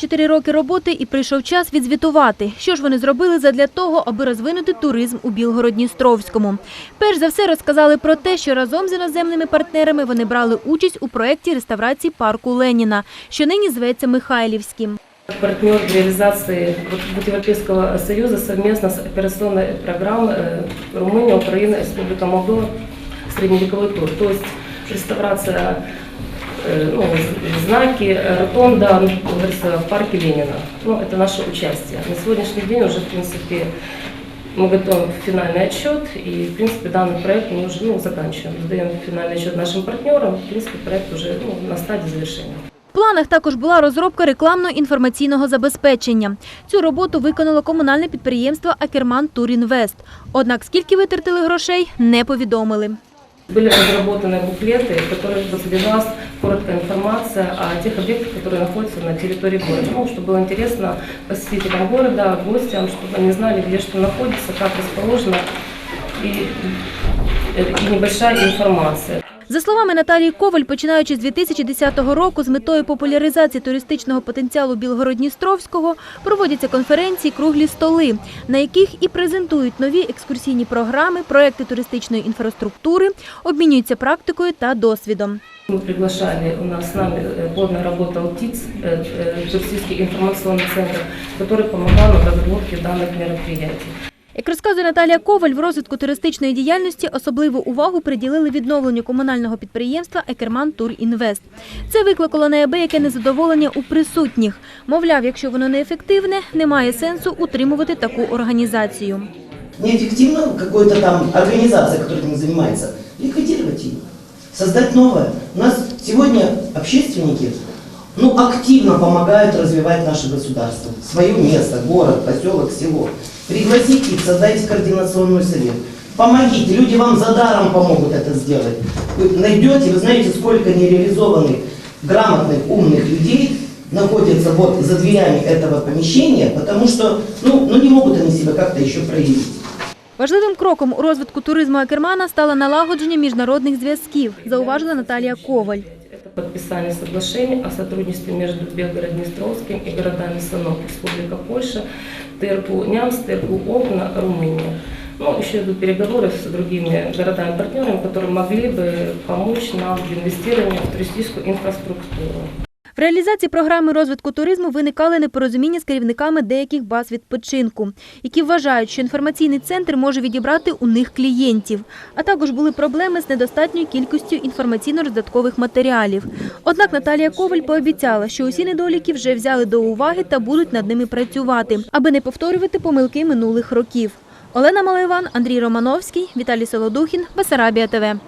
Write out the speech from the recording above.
чотири роки роботи і прийшов час відзвітувати. Що ж вони зробили задля того, аби розвинути туризм у Білгород-Дністровському. Перш за все розказали про те, що разом з іноземними партнерами вони брали участь у проєкті реставрації парку Леніна, що нині зветься Михайлівським. Партнер в реализации вот, вот Европейского Союза совместно с операционной программой э, Румыния, Украина, Республика Молдова, средневековой тур. То есть реставрация э, ну, з- знаки, э, ротонда, ну, как говорится, в парке Ленина. Ну, это наше участие. На сегодняшний день уже, в принципе, мы готовим финальный отчет, и, в принципе, данный проект мы уже ну, заканчиваем. Сдаем финальный отчет нашим партнерам, в принципе, проект уже ну, на стадии завершения. В планах також була розробка рекламно-інформаційного забезпечення. Цю роботу виконало комунальне підприємство Акерман Турінвест. Однак скільки витратили грошей, не повідомили. Были разработаны буклеты, в которых содержалась короткая информация о тех объектах, которые находятся на территории города. Ну, чтобы было интересно посетителям города, гостям, чтобы они знали, где что находится, как расположено, и, и небольшая информация. За словами Наталії Коваль, починаючи з 2010 року, з метою популяризації туристичного потенціалу Білгород-Дністровського проводяться конференції, круглі столи, на яких і презентують нові екскурсійні програми, проекти туристичної інфраструктури, обмінюються практикою та досвідом. Мы приглашали, у нас с нами э, плотно работал ТИЦ, э, э, туристический информационный центр, который помогал на разработке данных мероприятий. Як розказує Наталія Коваль, в розвитку туристичної діяльності особливу увагу приділили відновленню комунального підприємства Екерман Тур Інвест. Це викликало неабияке незадоволення у присутніх. Мовляв, якщо воно неефективне, немає сенсу утримувати таку організацію. неэффективна какая-то там организация, которая этим занимается, ликвидировать ее, создать новое. У нас сегодня общественники ну, активно помогают развивать наше государство, свое место, город, поселок, село. Пригласите их, создайте координационный совет. Помогите, люди вам за даром помогут это сделать. Вы найдете, вы знаете, сколько нереализованных, грамотных, умных людей находятся вот за дверями этого помещения, потому что ну, ну не могут они себя как-то еще проявить. Важливим кроком у розвитку туризму Акермана стало налагодження міжнародних зв'язків, зауважила Наталія Коваль. Это подписание соглашений о сотрудничестве между Белгород-Днестровским и городами Санок, Республика Польша, ТРКУ Нямс, ТРКУ Окна, Румыния. Ну, еще идут переговоры с другими городами-партнерами, которые могли бы помочь нам в инвестировании в туристическую инфраструктуру. В реалізації програми розвитку туризму виникали непорозуміння з керівниками деяких баз відпочинку, які вважають, що інформаційний центр може відібрати у них клієнтів. А також були проблеми з недостатньою кількістю інформаційно-роздаткових матеріалів. Однак Наталія Коваль пообіцяла, що усі недоліки вже взяли до уваги та будуть над ними працювати, аби не повторювати помилки минулих років. Олена Малайван, Андрій Романовський, Віталій Солодухін, Басарабія ТВ.